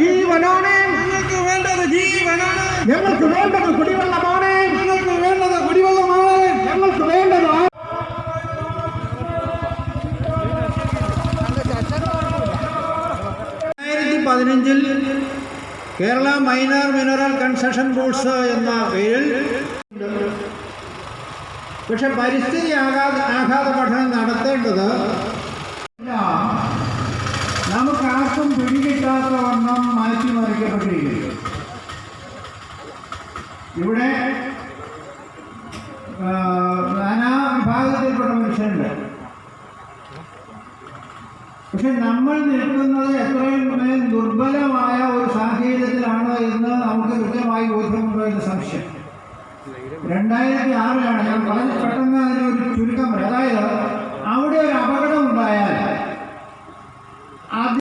ജീവനാണ്. ഞങ്ങൾക്ക് വേണ്ടത് ജീവനാണ്. ഞങ്ങൾക്ക് വേണ്ടത് കുടിവെള്ളമാണ്. ഞങ്ങൾക്ക് വേണ്ടത് കുടിവെള്ളമാണ്. ഞങ്ങൾക്ക് വേണ്ടത് രണ്ടായിരത്തി പതിനഞ്ചിൽ Kerala minor mineral concession boards എന്ന പേരിൽ പക്ഷെ പരിസ്ഥിതി ആഘാത മാറ്റിമറിക്കപ്പെട്ടിരിക്കുന്നു ഇവിടെ നാനാ വിഭാഗത്തിൽപ്പെട്ട മനുഷ്യരുണ്ട്. പക്ഷെ നമ്മൾ നിൽക്കുന്നത് എത്രയും മേൽ ദുർബലമായ ഒരു സാഹചര്യത്തിലാണ് എന്ന് നമുക്ക് കൃത്യമായി ബോധ്യമുണ്ടോ എന്ന് സംശയം. രണ്ടായിരത്തി ആറിലാണ് ഞാൻ വളരെ പെട്ടെന്ന് ഒരു ചുരുക്കം പറയാം.